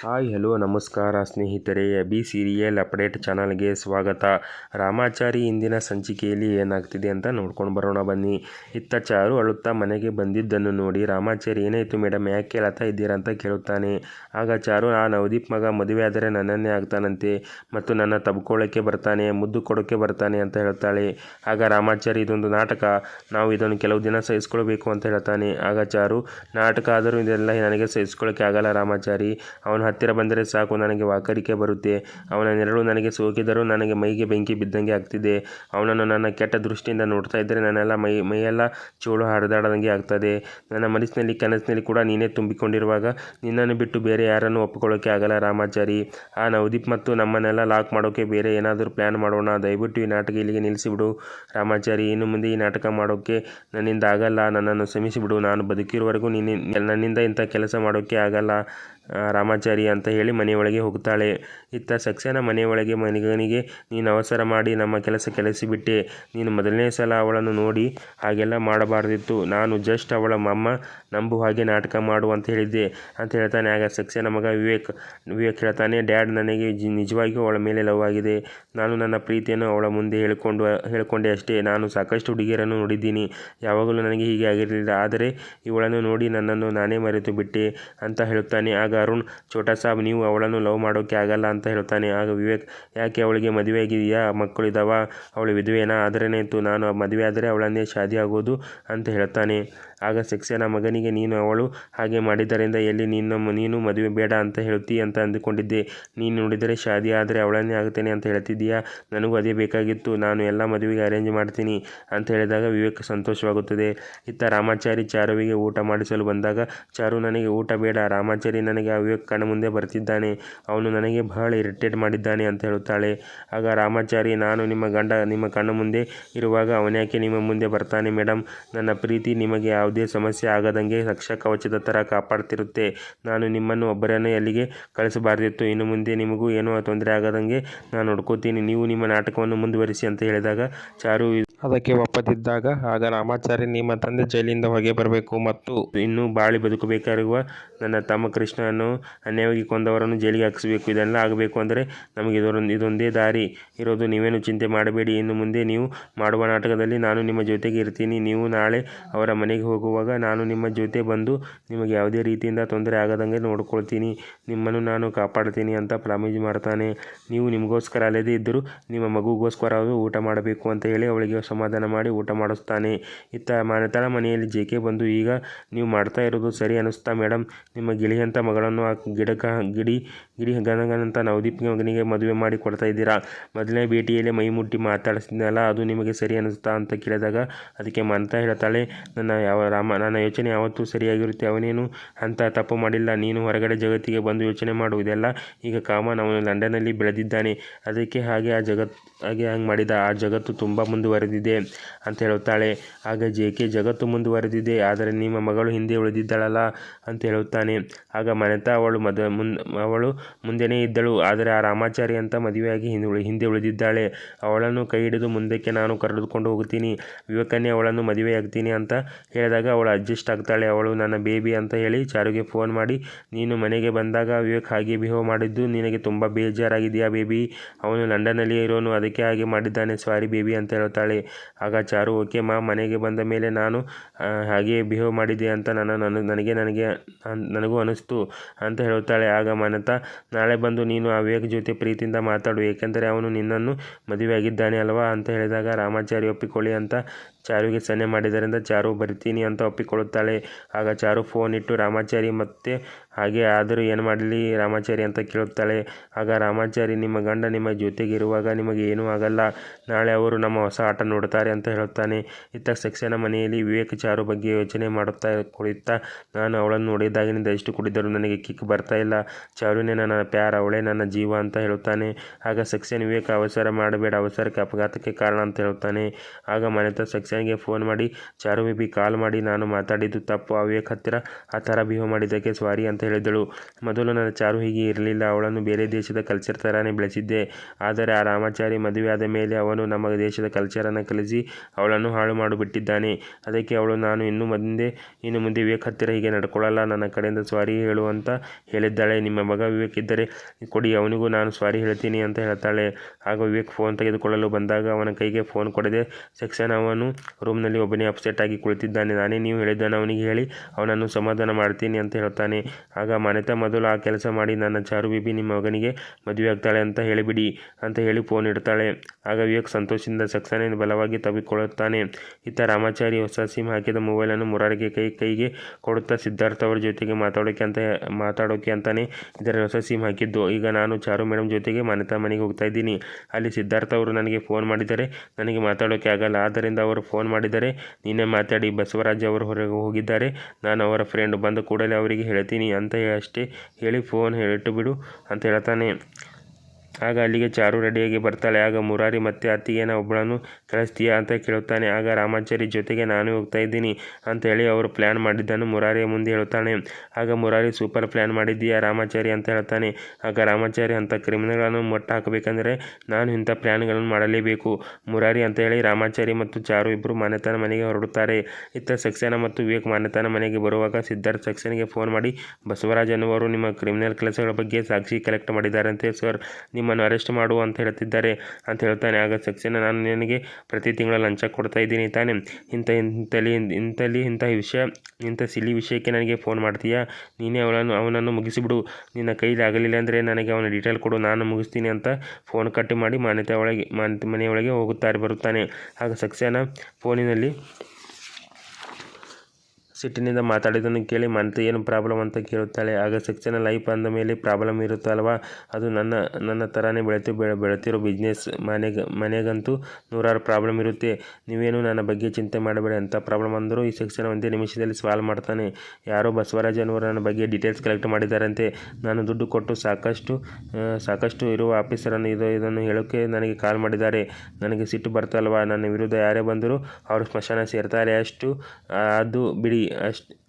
Hi, hello, ನಮಸ್ಕಾರ ಸ್ನೇಹಿತರೆ. B serial update ಚಾನಲ್ಗೆ ಸ್ವಾಗತ. ರಾಮಾಚಾರಿ ಇಂದಿನ ಸಂಚಿಕೆಯಲ್ಲಿ ಏನಾಗ್ತಿದೆ ಅಂತ ನೋಡ್ಕೊಂಡು ಬರೋಣ ಬನ್ನಿ. ಇತ್ತ ಚಾರು ಅಳುತ್ತಾ ಮನೆಗೆ ಬಂದಿದ್ದನ್ನು ನೋಡಿ ರಾಮಾಚಾರಿ, ಏನಾಯಿತು ಮೇಡಮ್? ಯಾಕೆ ಕೇಳ್ತಾ ಇದ್ದೀರಾ? ಅಂತ ಕೇಳುತ್ತಾನೆ. ಆಗ ಚಾರು ಆ ನವದೀಪ್ ಮಗ, ಮದುವೆ ಆದರೆ ನನ್ನನ್ನೇ ಆಗ್ತಾನಂತೆ ಮತ್ತು ನನ್ನ ತಬ್ಕೊಳ್ಳೋಕ್ಕೆ ಬರ್ತಾನೆ, ಮುದ್ದು ಕೊಡೋಕ್ಕೆ ಬರ್ತಾನೆ ಅಂತ ಹೇಳ್ತಾಳೆ. ಆಗ ರಾಮಾಚಾರಿ, ಇದೊಂದು ನಾಟಕ. ನಾವು ಇದನ್ನು ಕೆಲವು ದಿನ ಸಹಿಸ್ಕೊಳ್ಬೇಕು ಅಂತ ಹೇಳ್ತಾನೆ. ಆಗ ಚಾರು, ನಾಟಕ ಆದರೂ ಇದೆಲ್ಲ ನನಗೆ ಸಹಿಸ್ಕೊಳ್ಳೋಕ್ಕೆ ಆಗಲ್ಲ ರಾಮಾಚಾರಿ. ಅವನ ಹತ್ತಿರ ಬಂದರೆ ಸಾಕು, ನನಗೆ ವಾಕರಿಕೆ ಬರುತ್ತೆ. ಅವನ ನೆರಳು ನನಗೆ ಸೋಕಿದರೂ ನನಗೆ ಮೈಗೆ ಬೆಂಕಿ ಬಿದ್ದಂಗೆ ಆಗ್ತಿದೆ. ಅವನನ್ನು ನನ್ನ ಕೆಟ್ಟ ದೃಷ್ಟಿಯಿಂದ ನೋಡ್ತಾ ಇದ್ದರೆ ನನ್ನೆಲ್ಲ ಮೈ, ಮೈಯೆಲ್ಲ ಚೋಳು ಹರಿದಾಡದಂಗೆ ಆಗ್ತದೆ. ನನ್ನ ಮನಸ್ಸಿನಲ್ಲಿ, ಕನಸಿನಲ್ಲಿ ಕೂಡ ನೀನೇ ತುಂಬಿಕೊಂಡಿರುವಾಗ ನಿನ್ನನ್ನು ಬಿಟ್ಟು ಬೇರೆ ಯಾರನ್ನು ಒಪ್ಪಿಕೊಳ್ಳೋಕ್ಕೆ ಆಗಲ್ಲ ರಾಮಾಚಾರಿ. ಆ ನವದೀಪ್ ಮತ್ತು ನಮ್ಮನ್ನೆಲ್ಲ ಲಾಕ್ ಮಾಡೋಕ್ಕೆ ಬೇರೆ ಏನಾದರೂ ಪ್ಲ್ಯಾನ್ ಮಾಡೋಣ. ದಯವಿಟ್ಟು ಈ ನಾಟಕ ಇಲ್ಲಿಗೆ ನಿಲ್ಲಿಸಿಬಿಡು. ರಾಮಾಚಾರಿ, ಇನ್ನು ಮುಂದೆ ಈ ನಾಟಕ ಮಾಡೋಕ್ಕೆ ನನ್ನಿಂದ ಆಗಲ್ಲ. ನನ್ನನ್ನು ಕ್ಷಮಿಸಿಬಿಡು. ನಾನು ಬದುಕಿರುವವರೆಗೂ ನಿನ್ನ, ನನ್ನಿಂದ ಇಂಥ ಕೆಲಸ ಮಾಡೋಕ್ಕೆ ಆಗಲ್ಲ. ರಾಮಾಚಾರಿ ಅಂತ ಹೇಳಿ ಮನೆಯೊಳಗೆ ಹೋಗ್ತಾಳೆ. ಇತ್ತ ಸಕ್ಸೇನ ಮನೆಯೊಳಗೆ ಮನಿಗನಿಗೆ, ನೀನು ಅವಸರ ಮಾಡಿ, ನಮ್ಮ ಕೆಲಸ ಕೆಲಸಿಬಿಟ್ಟೆ ನೀನು ಮೊದಲನೇ ಸಲ ಅವಳನ್ನು ನೋಡಿ ಹಾಗೆಲ್ಲ ಮಾಡಬಾರ್ದಿತ್ತು. ನಾನು ಜಸ್ಟ್ ಅವಳ ಮಮ್ಮ ನಂಬು ಹಾಗೆ ನಾಟಕ ಮಾಡು ಅಂತ ಹೇಳಿದ್ದೆ. ಅಂತ ಹೇಳ್ತಾನೆ. ಆಗ ಸಕ್ಸೇನ ಮಗ ವಿವೇಕ್ ವಿವೇಕ್ ಹೇಳ್ತಾನೆ ಡ್ಯಾಡ್ ನನಗೆ ನಿಜವಾಗಿಯೂ ಅವಳ ಮೇಲೆ ಲವ್ ಆಗಿದೆ. ನಾನು ನನ್ನ ಪ್ರೀತಿಯನ್ನು ಅವಳ ಮುಂದೆ ಹೇಳಿಕೊಂಡು, ಹೇಳಿಕೊಂಡೆ ಅಷ್ಟೇ. ನಾನು ಸಾಕಷ್ಟು ಹುಡುಗಿಯರನ್ನು ನೋಡಿದ್ದೀನಿ. ಯಾವಾಗಲೂ ನನಗೆ ಹೀಗೆ ಆಗಿರಲಿಲ್ಲ. ಆದರೆ ಇವಳನ್ನು ನೋಡಿ ನನ್ನನ್ನು ನಾನೇ ಮರೆತು ಬಿಟ್ಟೆ ಅಂತ ಹೇಳುತ್ತಾನೆ ಆಗ ಅರುಣ್, ಛೋಟಾ ಸಾಬ್, ನೀವು ಅವಳನ್ನು ಲವ್ ಮಾಡೋಕ್ಕೆ ಆಗಲ್ಲ ಅಂತ ಹೇಳ್ತಾನೆ. ಆಗ ವಿವೇಕ್, ಯಾಕೆ ಅವಳಿಗೆ ಮದುವೆ ಆಗಿದೆಯಾ? ಮಕ್ಕಳಿದ್ದಾವ ಅವಳು ವಿಧವೆನಾ? ಇತ್ತು. ನಾನು ಮದುವೆ ಆದರೆ ಅವಳನ್ನೇ ಶಾದಿ ಆಗೋದು ಅಂತ ಹೇಳ್ತಾನೆ. ಆಗ ಸಕ್ಸೇನ ಮಗನಿಗೆ ನೀನು ಅವಳು ಹಾಗೆ ಮಾಡಿದ್ದರಿಂದ ಎಲ್ಲಿ ನಿನ್ನ ನೀನು ಮದುವೆ ಬೇಡ ಅಂತ ಹೇಳ್ತೀಯ ಅಂತ ಅಂದುಕೊಂಡಿದ್ದೆ. ನೀನು ನೋಡಿದರೆ ಶಾದಿ ಆದರೆ ಅವಳನ್ನೇ ಆಗ್ತೇನೆ ಅಂತ ಹೇಳ್ತಿದ್ದೀಯಾ ನನಗೂ ಅದೇ ಬೇಕಾಗಿತ್ತು. ನಾನು ಎಲ್ಲ ಮದುವೆಗೆ ಅರೇಂಜ್ ಮಾಡ್ತೀನಿ ಅಂತ ಹೇಳಿದಾಗ ವಿವೇಕ್ ಸಂತೋಷವಾಗುತ್ತದೆ. ಇತ್ತ ರಾಮಾಚಾರಿ ಚಾರುವಿಗೆ ಊಟ ಮಾಡಿಸಲು ಬಂದಾಗ ಚಾರು ನನಗೆ ಊಟ ಬೇಡ. ರಾಮಾಚಾರಿ ನನಗೆ ಆ ವಿವೇಕ್ ಕಣ್ಣ ಮುಂದೆ ಬರ್ತಿದ್ದಾನೆ. ಅವನು ನನಗೆ ಬಹಳ ಇರಿಟೇಟ್ ಮಾಡಿದ್ದಾನೆ ಅಂತ ಹೇಳುತ್ತಾಳೆ. ಆಗ ರಾಮಾಚಾರಿ, ನಾನು ನಿಮ್ಮ ಗಂಡ, ನಿಮ್ಮ ಕಣ್ಣ ಮುಂದೆ ಇರುವಾಗ ಅವನ್ಯಾಕೆ ನಿಮ್ಮ ಮುಂದೆ ಬರ್ತಾನೆ ಮೇಡಮ್ ನನ್ನ ಪ್ರೀತಿ ನಿಮಗೆ ಯಾವುದೇ ಸಮಸ್ಯೆ ಆಗದಂಗೆ ರಕ್ಷಾ ಕವಚದ ಥರ ಕಾಪಾಡ್ತಿರುತ್ತೆ. ನಾನು ನಿಮ್ಮನ್ನು ಒಬ್ಬರನ್ನೇ ಅಲ್ಲಿಗೆ ಕಳಿಸಬಾರ್ದಿತ್ತು. ಇನ್ನು ಮುಂದೆ ನಿಮಗೂ ಏನೋ ತೊಂದರೆ ಆಗದಂಗೆ ನಾನು ನೋಡ್ಕೋತೀನಿ. ನೀವು ನಿಮ್ಮ ನಾಟಕವನ್ನು ಮುಂದುವರಿಸಿ ಅಂತ ಹೇಳಿದಾಗ ಚಾರು ಅದಕ್ಕೆ ಒಪ್ಪದಿದ್ದಾಗ ಆಗ ರಾಮಾಚಾರ್ಯ ನಿಮ್ಮ ತಂದೆ ಜೈಲಿಂದ ಹೊಗೆ ಬರಬೇಕು ಮತ್ತು ಇನ್ನೂ ಬಾಳಿ ಬದುಕಬೇಕಾಗಿರುವ ನನ್ನ ತಮ್ಮ ಕೃಷ್ಣನನ್ನು ಅನ್ಯವಾಗಿ ಕೊಂದವರನ್ನು ಜೈಲಿಗೆ ಹಾಕಿಸಬೇಕು. ಇದೆಲ್ಲ ಆಗಬೇಕು ಅಂದರೆ ನಮಗೆ ಇದರೊಂದು ಇದೊಂದೇ ದಾರಿ. ಇರೋದು ನೀವೇನು ಚಿಂತೆ ಮಾಡಬೇಡಿ. ಇನ್ನು ಮುಂದೆ ನೀವು ಮಾಡುವ ನಾಟಕದಲ್ಲಿ ನಾನು ನಿಮ್ಮ ಜೊತೆಗೆ ಇರ್ತೀನಿ. ನೀವು ನಾಳೆ ಅವರ ಮನೆಗೆ ಹೋಗುವಾಗ ನಾನು ನಿಮ್ಮ ಜೊತೆ ಬಂದು ನಿಮಗೆ ಯಾವುದೇ ರೀತಿಯಿಂದ ತೊಂದರೆ ಆಗದಂಗೆ ನೋಡ್ಕೊಳ್ತೀನಿ. ನಿಮ್ಮನ್ನು ನಾನು ಕಾಪಾಡ್ತೀನಿ ಅಂತ ಪ್ರಾಮಿಸ್ ಮಾಡ್ತಾನೆ. ನೀವು ನಿಮಗೋಸ್ಕರ ಅಲ್ಲದೇ ಇದ್ದರೂ ನಿಮ್ಮ ಮಗುಗೋಸ್ಕರ ಅವರು ಊಟ ಮಾಡಬೇಕು ಅಂತ ಹೇಳಿ ಅವಳಿಗೆ ಸಮಾಧಾನ ಮಾಡಿ ಊಟ ಮಾಡಿಸ್ತಾನೆ. ಇತ್ತ ಮನೆತಳ ಮನೆಯಲ್ಲಿ ಜೆ ಕೆ ಬಂದು, ಈಗ ನೀವು ಮಾಡ್ತಾ ಇರೋದು ಸರಿ ಅನ್ನಿಸ್ತಾ ಮೇಡಮ್ ನಿಮ್ಮ ಗಿಳಿಯಂಥ ಮಗಳನ್ನು ಆ ಗಿಡಕ, ಗಿಡಿ ಗಿಡಿ ಗನಗನಂತ ನವದೀಪ್ ಮಗನಿಗೆ ಮದುವೆ ಮಾಡಿ ಕೊಡ್ತಾ ಇದ್ದೀರಾ? ಮೊದಲನೇ ಭೇಟಿಯಲ್ಲಿ ಮೈ ಮುಟ್ಟಿ ಮಾತಾಡಿಸಿದ್ನಲ್ಲ, ಅದು ನಿಮಗೆ ಸರಿ ಅನ್ನಿಸ್ತಾ? ಅಂತ ಕೇಳಿದಾಗ, ಅದಕ್ಕೆ ಮಂತ ಹೇಳ್ತಾಳೆ. ನನ್ನ ಯಾವ ರಾಮ ನನ್ನ ಯೋಚನೆ ಯಾವತ್ತೂ ಸರಿಯಾಗಿರುತ್ತೆ, ಅವನೇನು ಅಂತ ತಪ್ಪು ಮಾಡಿಲ್ಲ. ನೀನು ಹೊರಗಡೆ ಜಗತ್ತಿಗೆ ಬಂದು ಯೋಚನೆ ಮಾಡುವುದೆಲ್ಲ ಈಗ ಕಾಮನ್. ಅವನು ಲಂಡನ್ನಲ್ಲಿ ಬೆಳೆದಿದ್ದಾನೆ. ಅದಕ್ಕೆ ಹಾಗೆ ಆ ಜಗತ್, ಹಾಗೆ ಹಂಗೆ ಮಾಡಿದ. ಆ ಜಗತ್ತು ತುಂಬ ಮುಂದುವರೆದಿದೆ ಅಂತ ಹೇಳುತ್ತಾಳೆ. ಆಗ ಜೆ ಕೆ ಜಗತ್ತು ಮುಂದುವರೆದಿದೆ. ಆದರೆ ನಿಮ್ಮ ಮಗಳು ಹಿಂದೆ ಉಳಿದಿದ್ದಾಳಲ್ಲ ಅಂತ ಹೇಳುತ್ತಾನೆ. ಆಗ ಮನೆತ ಅವಳು ಮದ ಮುಂದೆ ಅವಳು ಮುಂದೆನೇ ಇದ್ದಳು. ಆದರೆ ಆ ರಾಮಾಚಾರಿ ಅಂತ ಮದುವೆಯಾಗಿ ಹಿಂದೆ ಹಿಂದೆ ಉಳಿದಿದ್ದಾಳೆ. ಅವಳನ್ನು ಕೈ ಹಿಡಿದು ಮುಂದಕ್ಕೆ ನಾನು ಕರೆದುಕೊಂಡು ಹೋಗ್ತೀನಿ ಯುವಕನೇ ಅವಳನ್ನು ಮದುವೆಯಾಗ್ತೀನಿ ಅಂತ ಹೇಳಿದಾಗ ಅವಳು ಅಡ್ಜಸ್ಟ್ ಆಗ್ತಾಳೆ, ಅವಳು ನನ್ನ ಬೇಬಿ ಅಂತ ಹೇಳಿ ಚಾರುಗೆ ಫೋನ್ ಮಾಡಿ, ನೀನು ಮನೆಗೆ ಬಂದಾಗ ವಿವೇಕ್ ಹಾಗೆ ಬಿಹೇವ್ ಮಾಡಿದ್ದು ನಿನಗೆ ತುಂಬ ಬೇಜಾರಾಗಿದೆಯಾ ಬೇಬಿ ಅವನು ಲಂಡನಲ್ಲಿ ಇರೋನು, ಅದಕ್ಕೆ ಹಾಗೆ ಮಾಡಿದ್ದಾನೆ ಸಾರಿ ಬೇಬಿ ಅಂತ ಹೇಳ್ತಾಳೆ. ಆಗ ಚಾರು ಓಕೆ ಮಾ, ಮನೆಗೆ ಬಂದ ಮೇಲೆ ನಾನು ಹಾಗೆ ಬಿಹೇವ್ ಮಾಡಿದ್ದೆ ಅಂತ ನನ್ನ ನನ್ನ, ನನಗೆ ನನಗೆ ನನಗೂ ಅನಿಸ್ತು ಅಂತ ಹೇಳುತ್ತಾಳೆ ಆಗ ಮನತ, ನಾಳೆ ಬಂದು ನೀನು ಆ ವಿವೇಕ್ ಜೊತೆ ಪ್ರೀತಿಯಿಂದ ಮಾತಾಡು, ಏಕೆಂದರೆ ಅವನು ನಿನ್ನನ್ನು ಮದುವೆಯಾಗಿದ್ದಾನೆ ಅಲ್ವಾ? ಅಂತ ಹೇಳಿದಾಗ, ರಾಮಾಚಾರಿ ಒಪ್ಪಿಕೊಳ್ಳಿ ಅಂತ ಚಾರುಗೆ ಸನ್ನೆ ಮಾಡಿದ್ದರಿಂದ ಚಾರು, ಬರ್ತೀನಿ ಅಂತ ಒಪ್ಪಿಕೊಳ್ಳುತ್ತಾಳೆ. ಆಗ ಚಾರು ಫೋನ್ ಇಟ್ಟು ರಾಮಾಚಾರಿ ಮತ್ತೆ ಹಾಗೆ ಆದರೂ ಏನು ಮಾಡಲಿ? ರಾಮಾಚಾರಿ ಅಂತ ಕೇಳುತ್ತಾಳೆ. ಆಗ ರಾಮಾಚಾರಿ, ನಿಮ್ಮ ಗಂಡ ನಿಮ್ಮ ಜೊತೆಗೆ ಇರುವಾಗ ನಿಮಗೆ ಏನೂ ಆಗಲ್ಲ. ನಾಳೆ ಅವರು ನಮ್ಮ ಹೊಸ ಆಟ ನೋಡ್ತಾರೆ ಅಂತ ಹೇಳುತ್ತಾನೆ. ಇತ್ತ ಸಕ್ಸೇನ ಮನೆಯಲ್ಲಿ ವಿವೇಕ ಚಾರು ಬಗ್ಗೆ ಯೋಚನೆ ಮಾಡುತ್ತಾ ಕುಳಿತಾ. ನಾನು ಅವಳನ್ನು ನೋಡಿದಾಗಿನಿಂದ ಎಷ್ಟು ಕುಡಿದರೂ ನನಗೆ ಕಿಕ್ ಬರ್ತಾ ಇಲ್ಲ. ಚಾರುನೇ ನನ್ನ ಪ್ಯಾರ್, ಅವಳೇ ನನ್ನ ಜೀವ ಅಂತ ಹೇಳುತ್ತಾನೆ. ಆಗ ಸಕ್ಸೇನ್ ವಿವೇಕ, ಅವಸರ ಮಾಡಬೇಡ, ಅವಸರಕ್ಕೆ ಅಪಘಾತಕ್ಕೆ ಕಾರಣ ಅಂತ ಹೇಳುತ್ತಾನೆ. ಆಗ ಮನೆತ ಸಕ್ಸೇನ್ಗೆ ಫೋನ್ ಮಾಡಿ, ಚಾರು ಬೇಬಿ, ಕಾಲ್ ಮಾಡಿ, ನಾನು ಮಾತಾಡಿದ್ದು ತಪ್ಪು. ಆ ವಿವೇಕ್ ಹತ್ತಿರ ಆ ಥರ ಬಿಹೇವ್ ಮಾಡಿದ್ದಕ್ಕೆ ಸಾರಿ ಅಂತ ಹೇಳಿದಳು. ಮೊದಲು ನನ್ನ ಚಾರು ಹೀಗೆ ಇರಲಿಲ್ಲ. ಅವಳನ್ನು ಬೇರೆ ದೇಶದ ಕಲ್ಚರ್ ಥರನೇ ಬೆಳೆಸಿದ್ದೆ. ಆದರೆ ಆ ರಾಮಾಚಾರಿ ಮದುವೆಯಾದ ಮೇಲೆ ಅವನು ನಮ್ಮ ದೇಶದ ಕಲ್ಚರನ್ನು ಕಲಿಸಿ ಅವಳನ್ನು ಹಾಳು ಮಾಡಿಬಿಟ್ಟಿದ್ದಾನೆ. ಅದಕ್ಕೆ ಅವಳು, ನಾನು ಇನ್ನು ಮುಂದೆ ಇನ್ನು ಮುಂದೆ ವಿವೇಕ್ ಹತ್ತಿರ ಹೀಗೆ ನಡ್ಕೊಳ್ಳಲ್ಲ. ನನ್ನ ಕಡೆಯಿಂದ ಸ್ವಾರಿ ಹೇಳು ಅಂತ ಹೇಳಿದ್ದಾಳೆ. ನಿಮ್ಮ ಮಗ ವಿವೇಕ್ ಇದ್ದರೆ ಕೊಡಿ, ಅವನಿಗೂ ನಾನು ಸ್ವಾರಿ ಹೇಳ್ತೀನಿ ಅಂತ ಹೇಳ್ತಾಳೆ. ಆಗ ವಿವೇಕ್ ಫೋನ್ ತೆಗೆದುಕೊಳ್ಳಲು ಬಂದಾಗ ಅವನ ಕೈಗೆ ಫೋನ್ ಕೊಡದೆ ಸೆಕ್ಷನ್ ಅವನು ರೂಮ್ನಲ್ಲಿ ಒಬ್ಬನೇ ಅಪ್ಸೆಟ್ ಆಗಿ ಕುಳಿತಿದ್ದಾನೆ. ನಾನೇ ನೀವು ಹೇಳಿದ್ದಾನೆ ಅವನಿಗೆ ಹೇಳಿ, ಅವನನ್ನು ಸಮಾಧಾನ ಮಾಡ್ತೀನಿ ಅಂತ ಹೇಳ್ತಾನೆ. ಆಗ ಮನೆತ ಮೊದಲು ಆ ಕೆಲಸ ಮಾಡಿ ನನ್ನ ಚಾರು ಬಿಬಿ ನಿಮ್ಮ ಮಗನಿಗೆ ಮದುವೆ ಆಗ್ತಾಳೆ ಅಂತ ಹೇಳಿಬಿಡಿ ಅಂತ ಹೇಳಿ ಫೋನ್ ಇಡ್ತಾಳೆ. ಆಗ ವಿವೇಕ್ ಸಂತೋಷದಿಂದ ಸಕ್ಸನೆ ಬಲವಾಗಿ ತಬ್ಬಿಕೊಳ್ಳುತ್ತಾನೆ. ಇತ್ತ ರಾಮಾಚಾರಿ ಹೊಸ ಸಿಮ್ ಹಾಕಿದ ಮೊಬೈಲನ್ನು ಮುರಾರಿಗೆ ಕೈ, ಕೈಗೆ ಕೊಡುತ್ತಾ ಸಿದ್ಧಾರ್ಥ ಅವರ ಜೊತೆಗೆ ಮಾತಾಡೋಕೆ ಅಂತ ಮಾತಾಡೋಕೆ ಅಂತಾನೆ ಇದರ ಹೊಸ ಸಿಮ್ ಹಾಕಿದ್ದು. ಈಗ ನಾನು ಚಾರು ಮೇಡಮ್ ಜೊತೆಗೆ ಮನೆತ ಮನೆಗೆ ಹೋಗ್ತಾ ಇದ್ದೀನಿ. ಅಲ್ಲಿ ಸಿದ್ಧಾರ್ಥ ಅವರು ನನಗೆ ಫೋನ್ ಮಾಡಿದರೆ ನನಗೆ ಮಾತಾಡೋಕೆ ಆಗಲ್ಲ. ಆದ್ದರಿಂದ ಅವರು ಫೋನ್ ಮಾಡಿದರೆ ನೀನೇ ಮಾತಾಡಿ ಬಸವರಾಜ್ ಅವರು ಹೊರಗೆ ಹೋಗಿದ್ದಾರೆ. ನಾನು ಅವರ ಫ್ರೆಂಡ್ ಬಂದ ಕೂಡಲೇ ಅವರಿಗೆ ಹೇಳ್ತೀನಿ. ಅಂತ ಅಷ್ಟೇ ಹೇಳಿ ಫೋನ್ ಇಟ್ಟು ಬಿಡು ಅಂತ ಹೇಳ್ತಾನೆ. ಆಗ ಅಲ್ಲಿಗೆ ಚಾರು ರೆಡಿಯಾಗಿ ಬರ್ತಾಳೆ. ಆಗ ಮುರಾರಿ ಮತ್ತೆ ಅತ್ತಿಗೆನ ಒಬ್ಬಳನ್ನು ಕಳಿಸ್ತೀಯಾ ಅಂತ ಕೇಳುತ್ತಾನೆ. ಆಗ ರಾಮಾಚಾರಿ ಜೊತೆಗೆ ನಾನು ಹೋಗ್ತಾ ಇದ್ದೀನಿ ಅಂತ ಹೇಳಿ ಅವರು ಪ್ಲ್ಯಾನ್ ಮಾಡಿದ್ದನ್ನು ಮುರಾರಿಯ ಮುಂದೆ ಹೇಳುತ್ತಾನೆ ಆಗ ಮುರಾರಿ ಸೂಪರ್ ಪ್ಲ್ಯಾನ್ ಮಾಡಿದ್ದೀಯಾ ರಾಮಾಚಾರಿ? ಅಂತ ಹೇಳ್ತಾನೆ ಆಗ ರಾಮಾಚಾರಿ ಅಂತ ಕ್ರಿಮಿನಲ್ಗಳನ್ನು ಮೊಟ್ಟ ಹಾಕಬೇಕಂದ್ರೆ ನಾನು ಇಂಥ ಪ್ಲ್ಯಾನ್ಗಳನ್ನು ಮಾಡಲೇಬೇಕು. ಮುರಾರಿ ಅಂತ ಹೇಳಿ ರಾಮಾಚಾರಿ ಮತ್ತು ಚಾರು ಇಬ್ಬರು ಮಾನ್ಯತನ ಮನೆಗೆ ಹೊರಡುತ್ತಾರೆ. ಇತ್ತ ಸಕ್ಸೇನಾ ಮತ್ತು ವಿವೇಕ್ ಮಾನ್ಯತನ ಮನೆಗೆ ಬರುವಾಗ ಸಿದ್ಧಾರ್ಥ್ ಸಕ್ಸೇನಿಗೆ ಫೋನ್ ಮಾಡಿ, ಬಸವರಾಜ್ ಅನ್ನುವರು ನಿಮ್ಮ ಕ್ರಿಮಿನಲ್ ಕೆಲಸಗಳ ಬಗ್ಗೆ ಸಾಕ್ಷಿ ಕಲೆಕ್ಟ್ ಮಾಡಿದ್ದಾರಂತೆ ಸರ್ ನಿಮ್ಮನ್ನು ಅರೆಸ್ಟ್ ಮಾಡು ಅಂತ ಹೇಳ್ತಿದ್ದಾರೆ ಅಂತ ಹೇಳ್ತಾನೆ. ಆಗ ಸಕ್ಸೇನಾ, ನಾನು ನಿನಗೆ ಪ್ರತಿ ತಿಂಗಳ ಲಂಚ ಕೊಡ್ತಾ ಇದ್ದೀನಿ ತಾನೆ. ಇಂಥ ಇಂಥಲ್ಲಿ ಇಂಥಲ್ಲಿ ಇಂಥ ವಿಷಯ, ಇಂಥ ಸಿಲಿ ವಿಷಯಕ್ಕೆ ನನಗೆ ಫೋನ್ ಮಾಡ್ತೀಯಾ? ನೀನೇ ಅವನನ್ನು ಅವನನ್ನು ಮುಗಿಸಿಬಿಡು. ನಿನ್ನ ಕೈಲಿ ಆಗಲಿಲ್ಲ ಅಂದರೆ ನನಗೆ ಅವನ ಡೀಟೇಲ್ ಕೊಡು. ನಾನು ಮುಗಿಸ್ತೀನಿ ಅಂತ ಫೋನ್ ಕಟ್ಟಿ ಮಾಡಿ ಮಾನ್ಯತೆ ಒಳಗೆ ಮಾನ್ಯತೆ ಮನೆಯೊಳಗೆ ಹೋಗುತ್ತಾರೆ, ಬರುತ್ತಾನೆ. ಆಗ ಸಕ್ಸೇನಾ ಫೋನಿನಲ್ಲಿ ಸಿಟ್ಟಿನಿಂದ ಮಾತಾಡಿದ್ದನ್ನು ಕೇಳಿ ಮತ್ತೆ ಏನು ಪ್ರಾಬ್ಲಮ್ ಅಂತ ಕೇಳುತ್ತಾಳೆ? ಆಗ ಸೆಕ್ಷನ್ ಲೈಫ್ ಅಂದ ಮೇಲೆ ಪ್ರಾಬ್ಲಮ್ ಇರುತ್ತಲ್ವಾ? ಅದು ನನ್ನ ನನ್ನ ಥರನೇ ಬೆಳೆತು, ಬೆಳೆ, ಬೆಳೆತಿರೋ ಬಿಸ್ನೆಸ್ ಮನೆಗೆ, ಮನೆಗಂತೂ ನೂರಾರು ಪ್ರಾಬ್ಲಮ್ ಇರುತ್ತೆ. ನೀವೇನು ನನ್ನ ಬಗ್ಗೆ ಚಿಂತೆ ಮಾಡಬೇಡ ಅಂತ ಪ್ರಾಬ್ಲಮ್ ಅಂದರೂ ಈ ಸೆಕ್ಷನ್ ಒಂದೇ ನಿಮಿಷದಲ್ಲಿ ಸಾಲ್ವ್ ಮಾಡ್ತಾನೆ. ಯಾರೋ ಬಸವರಾಜ್ ಅನ್ನೋರು ನನ್ನ ಬಗ್ಗೆ ಡೀಟೇಲ್ಸ್ ಕಲೆಕ್ಟ್ ಮಾಡಿದ್ದಾರಂತೆ. ನಾನು ದುಡ್ಡು ಕೊಟ್ಟು ಸಾಕಷ್ಟು ಸಾಕಷ್ಟು ಇರುವ ಆಫೀಸರನ್ನು ಇದು, ಇದನ್ನು ಹೇಳೋಕ್ಕೆ ನನಗೆ ಕಾಲ್ ಮಾಡಿದ್ದಾರೆ. ನನಗೆ ಸಿಟ್ಟು ಬರ್ತಲ್ವಾ? ನನ್ನ ವಿರುದ್ಧ ಯಾರೇ ಬಂದರೂ ಅವರು ಸ್ಮಶಾನ ಸೇರ್ತಾರೆ ಅಷ್ಟು. ಅದು ಬಿಡಿ. ಅಷ್ಟು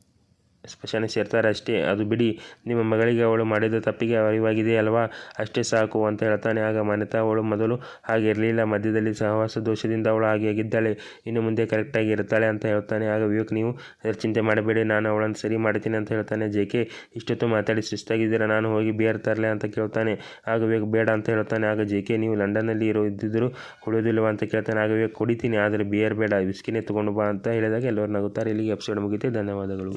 ಸ್ಮಶಾನ ಸೇರ್ತಾರೆ ಅಷ್ಟೇ. ಅದು ಬಿಡಿ, ನಿಮ್ಮ ಮಗಳಿಗೆ ಅವಳು ಮಾಡಿದ ತಪ್ಪಿಗೆ ಅರಿವಾಗಿದೆ ಅಲ್ವಾ? ಅಷ್ಟೇ ಸಾಕು ಅಂತ ಹೇಳ್ತಾನೆ. ಆಗ ಮನೆತಾ ಅವಳು ಮೊದಲು ಹಾಗೆ ಇರಲಿಲ್ಲ. ಮಧ್ಯದಲ್ಲಿ ಸಹವಾಸ ದೋಷದಿಂದ ಅವಳು ಹಾಗೆ ಆಗಿದ್ದಾಳೆ. ಇನ್ನು ಮುಂದೆ ಕರೆಕ್ಟಾಗಿ ಇರ್ತಾಳೆ ಅಂತ ಹೇಳ್ತಾನೆ. ಆಗ ವಿವೇಕ್, ನೀವು ಅದರ ಚಿಂತೆ ಮಾಡಬೇಡಿ. ನಾನು ಅವಳನ್ನು ಸರಿ ಮಾಡ್ತೀನಿ ಅಂತ ಹೇಳ್ತಾನೆ. ಜೆ ಕೆ, ಇಷ್ಟೊತ್ತು ಮಾತಾಡಿ ಸುಸ್ತಾಗಿದ್ದೀರಾ? ನಾನು ಹೋಗಿ ಬಿಯರ್ ತರಲೆ ಅಂತ ಕೇಳ್ತಾನೆ. ಆಗ ವಿವೇಕ್, ಬೇಡ ಅಂತ ಹೇಳ್ತಾನೆ. ಆಗ ಜೆ ಕೆ, ನೀವು ಲಂಡನ್ನಲ್ಲಿ ಇರೋ ಇದ್ದಿದ್ದರೂ ಕುಡಿಯೋದಿಲ್ಲವ ಅಂತ ಕೇಳ್ತಾನೆ. ಆಗ ವಿವೇಕ್, ಕುಡಿತೀನಿ, ಆದರೆ ಬಿಯರ್ ಬೇಡ. ವಿಸ್ಕಿನೇ ತೊಗೊಂಡು ಬಾ ಅಂತ ಹೇಳಿದಾಗ ಎಲ್ಲರೂ ನಗುತ್ತಾರೆ. ಇಲ್ಲಿಗೆ ಎಪಿಸೋಡ್ ಮುಗಿತೆ ಧನ್ಯವಾದಗಳು.